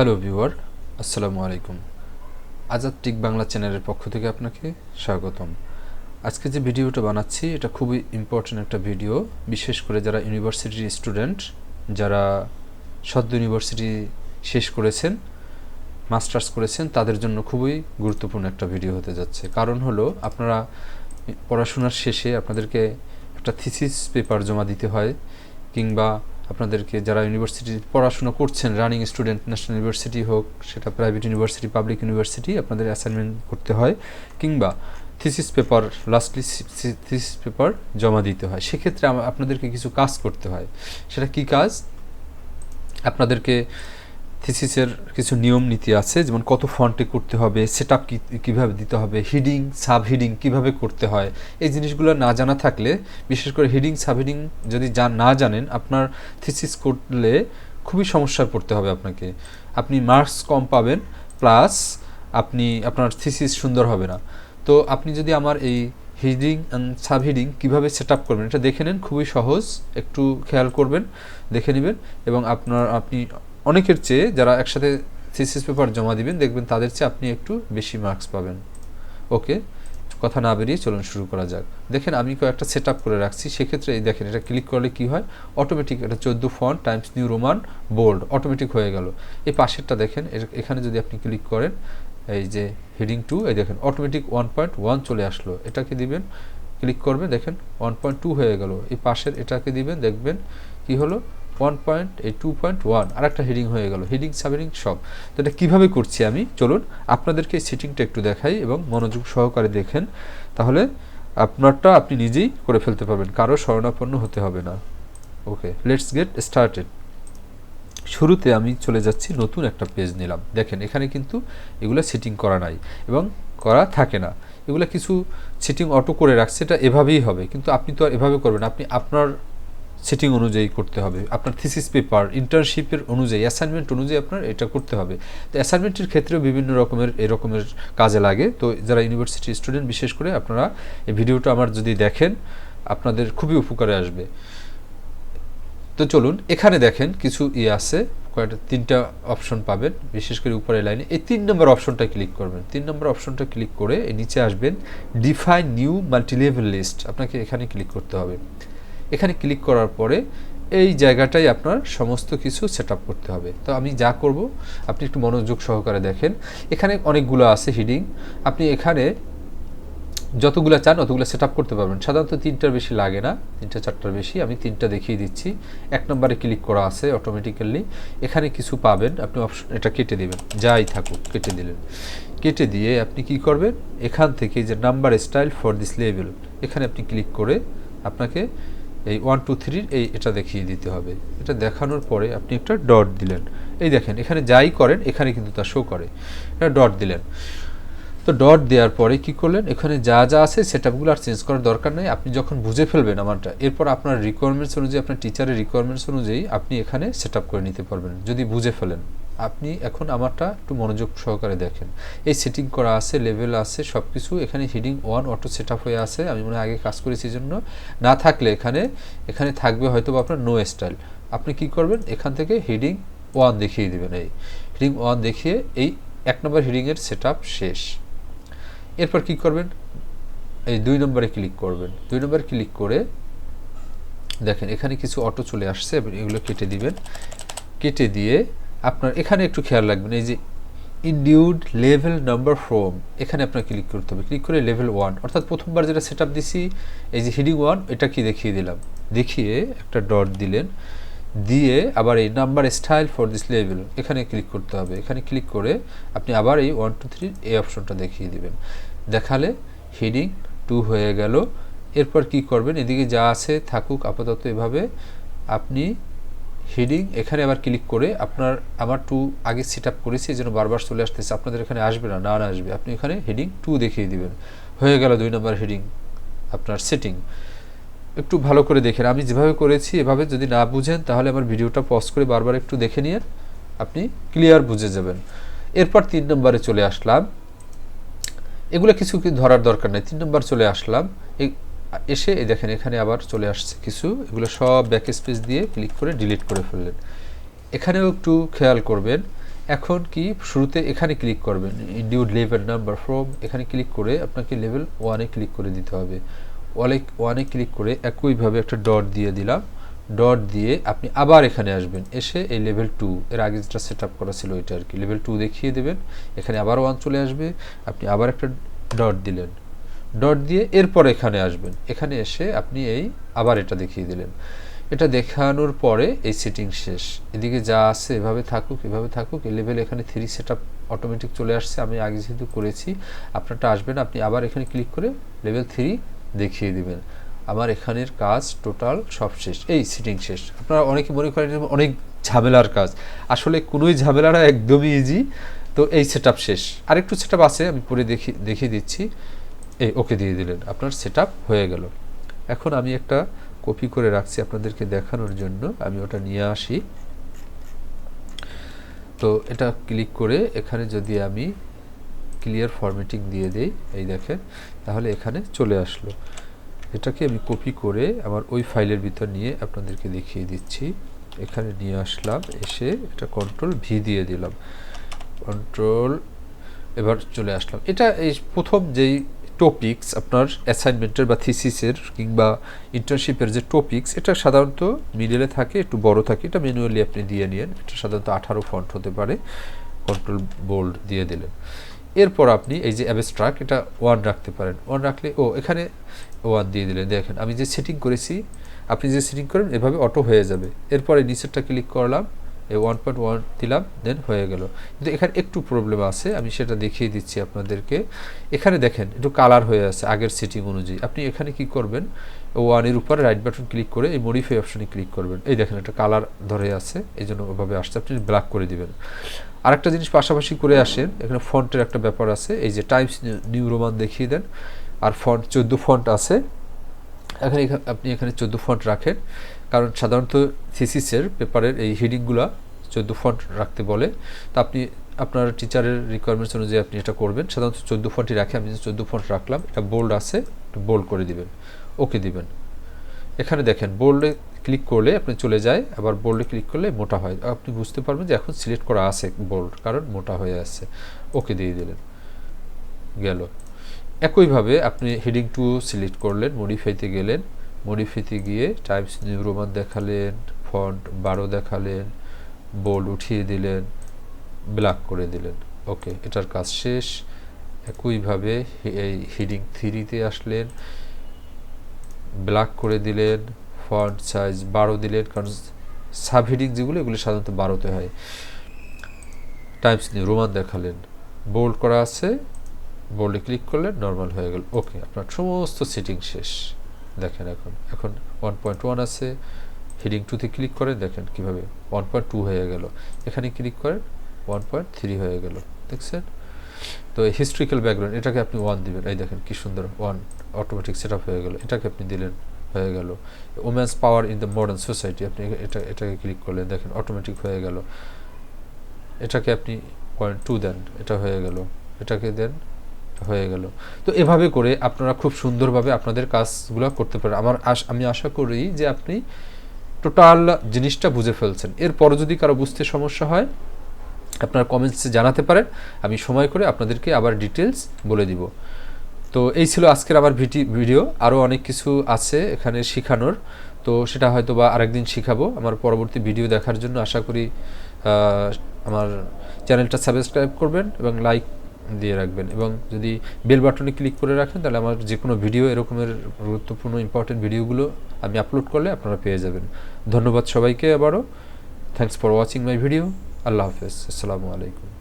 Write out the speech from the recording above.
Hello viewer, আসসালামু আলাইকুম। Azad tick Bangla চ্যানেলের পক্ষ থেকে আপনাকে স্বাগতম। আজকে যে ভিডিওটা বানাচ্ছি, এটা খুবই ইম্পর্ট্যান্ট একটা ভিডিও। বিশেষ করে যারা ইউনিভার্সিটির স্টুডেন্ট যারা সদ্য ইউনিভার্সিটি শেষ করেছেন মাস্টার্স করেছেন, তাদের জন্য খুবই গুরুত্বপূর্ণ একটা ভিডিও হতে যাচ্ছে। কারণ হলো, আপনারা পড়াশোনার শেষে আপনাদেরকে একটা থিসিস পেপার জমা দিতে হয়, কিংবা আপনাদেরকে যারা ইউনিভার্সিটি পড়াশোনা করছেন রানিং স্টুডেন্ট ন্যাশনাল ইউনিভার্সিটি হোক, সেটা প্রাইভেট ইউনিভার্সিটি পাবলিক ইউনিভার্সিটি আপনাদের অ্যাসাইনমেন্ট করতে হয় কিংবা thesis paper lastly thesis paper জমা দিতে হয়। সেক্ষেত্রে আপনাদেরকে কিছু কাজ করতে হয়। সেটা কি কাজ? আপনাদেরকে থিসিসের কিছু নিয়ম নীতি আছে, যেমন কত ফন্টে করতে হবে সেট আপ কীভাবে দিতে হবে হিডিং সাব হিডিং কীভাবে করতে হয়, এই জিনিসগুলো না জানা থাকলে, বিশেষ করে হিডিং সাব হিডিং যদি যা না জানেন, আপনার থিসিস করলে খুবই সমস্যায় পড়তে হবে আপনাকে। আপনি মার্কস কম পাবেন প্লাস আপনি, আপনার থিসিস সুন্দর হবে না। তো আপনি যদি আমার এই হিডিং অ্যান্ড সাব হিডিং কীভাবে সেট আপ করবেন, এটা দেখে নেন, খুবই সহজ, একটু খেয়াল করবেন, দেখে নেবেন, এবং আপনার, আপনি অনেকের চেয়ে যারা একসাথে থিসিস পেপার জমা দিবেন, দেখবেন তাদের চেয়ে আপনি একটু বেশি মার্কস পাবেন। ওকে কথা না বেরিয়ে চলুন শুরু করা যাক। দেখেন আমি কয়েকটা সেট করে রাখছি। সেক্ষেত্রে এই দেখেন এটা ক্লিক করলে কি হয়? অটোমেটিক এটা চোদ্দ font Times New Roman bold automatic হয়ে গেল। এই পাশেরটা দেখেন এখানে যদি আপনি ক্লিক করেন, এই যে হেডিং টু এই দেখেন অটোমেটিক ওয়ান পয়েন্ট ওয়ান চলে আসলো। এটাকে দিবেন ক্লিক করবে দেখেন ওয়ান পয়েন্ট টু হয়ে গেল। এই পাশের এটাকে দিবেন, দেখবেন কি হলো? ওয়ান পয়েন্ট এই টু পয়েন্ট ওয়ান আর একটা হেডিং হয়ে গেল। হেডিং সাবহেডিং সব। তো এটা কীভাবে করছি আমি? চলুন আপনাদেরকে সেটিংটা একটু দেখাই এবং মনোযোগ সহকারে দেখেন। তাহলে আপনারটা আপনি নিজেই করে ফেলতে পারবেন। কারও শরণাপন্ন হতে হবে না। ওকে লেটস গেট স্টার্টেড শুরুতে আমি চলে যাচ্ছি, নতুন একটা পেজ নিলাম। দেখেন, এখানে কিন্তু এগুলো সেটিং করা নাই এবং করা থাকে না। এগুলো কিছু সেটিং অটো করে রাখছে, এটা এভাবেই হবে। কিন্তু আপনি তো আর এভাবে করবেন আপনি আপনার সেটিং অনুযায়ী করতে হবে। আপনার থিসিস পেপার ইন্টার্নশিপের অনুযায়ী অ্যাসাইনমেন্ট অনুযায়ী আপনার এটা করতে হবে। তো অ্যাসাইনমেন্টের ক্ষেত্রেও বিভিন্ন রকমের এরকমের কাজে লাগে। তো যারা ইউনিভার্সিটি স্টুডেন্ট বিশেষ করে আপনারা এই ভিডিওটা আমার যদি দেখেন, আপনাদের খুবই উপকারে আসবে। তো চলুন, এখানে দেখেন কিছু ইয়ে আছে, কয়েকটা, তিনটা অপশন পাবেন, বিশেষ করে উপরের লাইনে এই তিন নম্বর অপশনটা ক্লিক করবেন। তিন নম্বর অপশনটা ক্লিক করে নিচে আসবেন ডিফাইন নিউ মাল্টিলেভেল লিস্ট আপনাকে এখানে ক্লিক করতে হবে। এখানে ক্লিক করার পরে এই জায়গাটাই আপনার সমস্ত কিছু সেট করতে হবে। তো আমি যা করব, আপনি একটু মনোযোগ সহকারে দেখেন। এখানে অনেকগুলো আছে হিডিং আপনি এখানে যতগুলো চান অতগুলো সেট করতে পারবেন। সাধারণত তিনটার বেশি লাগে না, তিনটা, চারটার বেশি। আমি তিনটা দেখিয়ে দিচ্ছি। এক নম্বরে ক্লিক করা আছে অটোমেটিক্যালি এখানে কিছু পাবেন, আপনি অপশন এটা কেটে দিবেন। যাই থাকুক, কেটে দিলেন। কেটে দিয়ে আপনি কি করবেন? এখান থেকে যে number style for this level এখানে আপনি ক্লিক করে আপনাকে এই ওয়ান টু থ্রির এই এটা দেখিয়ে দিতে হবে। এটা দেখানোর পরে আপনি একটা ডট দিলেন। এই দেখেন, এখানে যাই করেন, এখানে কিন্তু তা শো করে। এটা ডট দিলেন। তো ডট দেওয়ার পরে কি করলেন? এখানে যা যা আছে সেটআপগুলো আর চেঞ্জ করার দরকার নেই। আপনি যখন বুঝে ফেলবেন আমারটা, এরপর আপনার রিকোয়ারমেন্টস অনুযায়ী, আপনার টিচারের রিকোয়ারমেন্টস অনুযায়ী আপনি এখানে সেট করে নিতে পারবেন, যদি বুঝে ফেলেন। আপনি এখন আমারটা একটু মনোযোগ সহকারে দেখেন। এই সেটিং করা আছে লেভেল আছে সব কিছু এখানে হিডিং ওয়ান অটো সেট হয়ে আছে। আমি মনে আগে কাজ করেছি জন্য না থাকলে এখানে এখানে থাকবে হয়তো আপনার নো স্টাইল আপনি কি করবেন? এখান থেকে হিডিং ওয়ান দেখিয়ে দেবেন এই। হিডিং ওয়ান দেখিয়ে এই এক নম্বর হিডিংয়ের সেট শেষ। এরপর কি করবেন? এই দুই নম্বরে ক্লিক করবেন। দুই নম্বরে ক্লিক করে দেখেন এখানে কিছু অটো চলে আসছে এগুলো কেটে দিবেন। কেটে দিয়ে আপনার এখানে একটু খেয়াল রাখবেন, এই যে ইন্ডিউড লেভেল নাম্বার ফ্রম এখানে আপনার ক্লিক করতে হবে। ক্লিক করে লেভেল ওয়ান অর্থাৎ প্রথমবার যেটা সেট আপ দিছি, এই যে হিডিং ওয়ান এটা কি দেখিয়ে দিলাম। দেখিয়ে একটা ডট দিলেন, দিয়ে আবার এই number style for this level এখানে ক্লিক করতে হবে। এখানে ক্লিক করে আপনি আবার এই ওয়ান টু থ্রি এই অপশনটা দেখিয়ে দিবেন। দেখালে হিডিং টু হয়ে গেল। এরপর কি করবেন? এদিকে যা আছে থাকুক, আপাতত এভাবে আপনি হিডিং এখানে আবার ক্লিক করে আপনার আমার টু আগে সেট আপ করেছি যেন বারবার চলে আসতেছে। আপনাদের এখানে আসবে না না আসবে। আপনি এখানে হেডিং টু দেখিয়ে দিবেন। হয়ে গেল দুই নম্বর হেডিং আপনার সেটিং একটু ভালো করে দেখেন। আমি যেভাবে করেছি, এভাবে যদি না বুঝেন, তাহলে আমার ভিডিওটা পজ করে বারবার একটু দেখে নিয়ে আপনি ক্লিয়ার বুঝে যাবেন। এরপর তিন নম্বরে চলে আসলাম। এগুলো কিছু ধরার দরকার নেই। তিন নম্বর চলে আসলাম। এসে, এই দেখেন এখানে আবার চলে আসছে কিছু। এগুলো সব ব্যাক স্পেস দিয়ে ক্লিক করে ডিলিট করে ফেললেন। এখানেও একটু খেয়াল করবেন, এখন কি শুরুতে এখানে ক্লিক করবেন। ইন্ডিউড লেভেল নাম্বার ফ্রম এখানে ক্লিক করে আপনাকে লেভেল ওয়ানে ক্লিক করে দিতে হবে। ওয়ালে ওয়ানে ক্লিক করে একইভাবে একটা ডট দিয়ে দিলাম। ডট দিয়ে আপনি আবার এখানে আসবেন। এসে এই লেভেল টু এর আগে যেটা সেট আপ করা ছিল এটা আর কি। লেভেল টু দেখিয়ে দেবেন, এখানে আবার ওয়ান চলে আসবে। আপনি আবার একটা ডট দিলেন। ডট দিয়ে এরপর এখানে আসবেন। এখানে এসে আপনি এই আবার এটা দেখিয়ে দিলেন। এটা দেখানোর পরে এই সেটিং শেষ। এদিকে যা আছে এভাবে থাকুক এভাবে থাকুক, এই লেভেল এখানে থ্রি সেট অটোমেটিক চলে আসছে। আমি আগে যেহেতু করেছি, আপনারটা আসবেন, আপনি আবার এখানে ক্লিক করে লেভেল থ্রি দেখিয়ে দিবেন। আমার এখানের কাজ টোটাল সব শেষ। এই সিটিং শেষ। আপনারা অনেকে মনে করেন অনেক ঝামেলার কাজ। আসলে কোনোই ঝামেলাটা একদমই ইজি তো এই সেট শেষ। আরেকটু সেট আছে, আমি পরে দেখি, দেখিয়ে দিচ্ছি। এই ওকে দিয়ে দিলেন। আপনার সেট হয়ে গেল। এখন আমি একটা কপি করে রাখছি আপনাদেরকে দেখানোর জন্য। আমি ওটা নিয়ে আসি। তো এটা ক্লিক করে এখানে যদি আমি ক্লিয়ার ফরম্যাটিং দিয়ে দেই, এই দেখেন, তাহলে এখানে চলে আসলো। এটাকে আমি কপি করে আমার ওই ফাইলের ভিতর নিয়ে আপনাদেরকে দেখিয়ে দিচ্ছি। এখানে নিয়ে আসলাম, এসে এটা কন্ট্রোল ভি দিয়ে দিলাম। কন্ট্রোল এবার চলে আসলাম। এটা এই প্রথম যেই টপিকস আপনার অ্যাসাইনমেন্টের বা থিসিসের কিংবা ইন্টার্নশিপের যে টপিকস এটা সাধারণত মিডলে থাকে, একটু বড় থাকে, এটা ম্যানুয়ালি আপনি দিয়ে নিন এটা সাধারণত আঠারো ফন্ট হতে পারে কন্ট্রোল বোল্ড দিয়ে দিলেন। এরপর আপনি এই যে অ্যাবস্ট্রাক এটা ওয়ান রাখতে পারেন। ওয়ান রাখলে, ও, এখানে ওয়ান দিয়ে দিলেন। দেখেন, আমি যে সেটিং করেছি, আপনি যে সেটিং করেন, এভাবে অটো হয়ে যাবে। এরপরে নিচেরটা ক্লিক করলাম। এই ওয়ান পয়েন্ট ওয়ান দিলাম দেন হয়ে গেল। কিন্তু এখানে একটু প্রবলেম আছে, আমি সেটা দেখিয়ে দিচ্ছি আপনাদেরকে। এখানে দেখেন, একটু কালার হয়ে আছে আগের সেটিং অনুযায়ী। আপনি এখানে কি করবেন ওয়ানের উপরে রাইট বাটন ক্লিক করে এই মডিফাই অপশনে ক্লিক করবেন। এই দেখেন, একটা কালার ধরে আছে, এই জন্য ওভাবে আসছে, আপনি ব্ল্যাক করে দিবেন। আরেকটা জিনিস পাশাপাশি করে আসেন, এখানে ফন্টের একটা ব্যাপার আছে, এই যে টাইমস নিউ রোমান দেখিয়ে দেন, আর ফন্ট চোদ্দ ফন্ট আছে। এখানে আপনি এখানে চোদ্দ ফন্ট রাখেন। কারণ সাধারণত থিসিসের পেপারের এই হেডিংগুলো চোদ্দ ফন্ট রাখতে বলে। তো আপনি, আপনার টিচারের রিকোয়ারমেন্টস অনুযায়ী আপনি এটা করবেন। সাধারণত চোদ্দ ফন্টই রাখে, আমি চোদ্দ ফন্ট রাখলাম, এটা বোল্ড আছে, একটু বোল্ড করে দিবেন। ওকে দিবেন। এখানে দেখেন বোল্ডে ক্লিক করলে আপনি চলে যায়, আবার বোল্ডে ক্লিক করলে মোটা হয়। আপনি বুঝতে পারবেন যে এখন সিলেক্ট করা আছে বোল্ড কারণ মোটা হয়ে আছে ওকে দিয়ে দিলেন। গেল। একইভাবে আপনি হেডিং টু সিলেক্ট করলেন মডিফাইতে গেলেন। মডিফাইতে গিয়ে টাইমস নিউ রোমান দেখালেন, ফন্ট বারো দেখালেন, বোল্ড উঠিয়ে দিলেন, ব্ল্যাক করে দিলেন। ওকে, এটার কাজ শেষ। একইভাবে এই হিডিং থ্রিতে আসলেন, ব্ল্যাক করে দিলেন, ফন্ট সাইজ বারো দিলেন, কারণ সাব হেডিং যেগুলো, এগুলো সাধারণত বারোতে হয়। টাইমস নিউ রোমান দেখালেন। বোল্ড করা আছে, বোল্ডে ক্লিক করলেন, নর্মাল হয়ে গেল। ওকে, আপনার সমস্ত সেটিং শেষ। দেখেন এখন এখন ওয়ান পয়েন্ট ওয়ান আছে হেডিং টুতে ক্লিক করেন দেখেন কীভাবে ওয়ান পয়েন্ট টু হয়ে গেল। এখানে ক্লিক করেন ওয়ান পয়েন্ট থ্রি হয়ে গেল, দেখছেন? তো হিস্ট্রিক্যাল ব্যাকগ্রাউন্ড এটাকে আপনি ওয়ান দিবেন। এই দেখেন কি সুন্দর ওয়ান অটোমেটিক সেট হয়ে গেল। এটাকে আপনি দিলেন, হয়ে গেল। Women's power in the modern society আপনি এটা, এটাকে ক্লিক করলেন, দেখেন অটোমেটিক হয়ে গেল। এটাকে আপনি পয়েন্ট টু দেন, এটা হয়ে গেল। এটাকে দেন হয়ে গেল। তো এভাবে করে আপনারা খুব সুন্দরভাবে আপনাদের কাজগুলো করতে পারেন। আমার আশ আমি আশা করি যে আপনি টোটাল জিনিসটা বুঝে ফেলছেন। এরপর যদি কারও বুঝতে সমস্যা হয়, আপনার কমেন্টসে জানাতে পারেন। আমি সময় করে আপনাদেরকে আবার ডিটেলস বলে দিব। তো এই ছিল আজকের আমার ভিডিও আরও অনেক কিছু আছে এখানে শেখানোর। তো সেটা হয়তো বা আরেকদিন শিখাবো। আমার পরবর্তী ভিডিও দেখার জন্য আশা করি আমার চ্যানেলটা সাবস্ক্রাইব করবেন এবং লাইক দিয়ে রাখবেন। এবং যদি বেল বাটনে ক্লিক করে রাখেন, তাহলে আমার যে কোনো ভিডিও এরকমের গুরুত্বপূর্ণ ইম্পর্টেন্ট ভিডিওগুলো আমি আপলোড করলে আপনারা পেয়ে যাবেন। ধন্যবাদ সবাইকে আবারও। Thanks for watching my video আল্লাহ হাফেজ। আসসালামু আলাইকুম।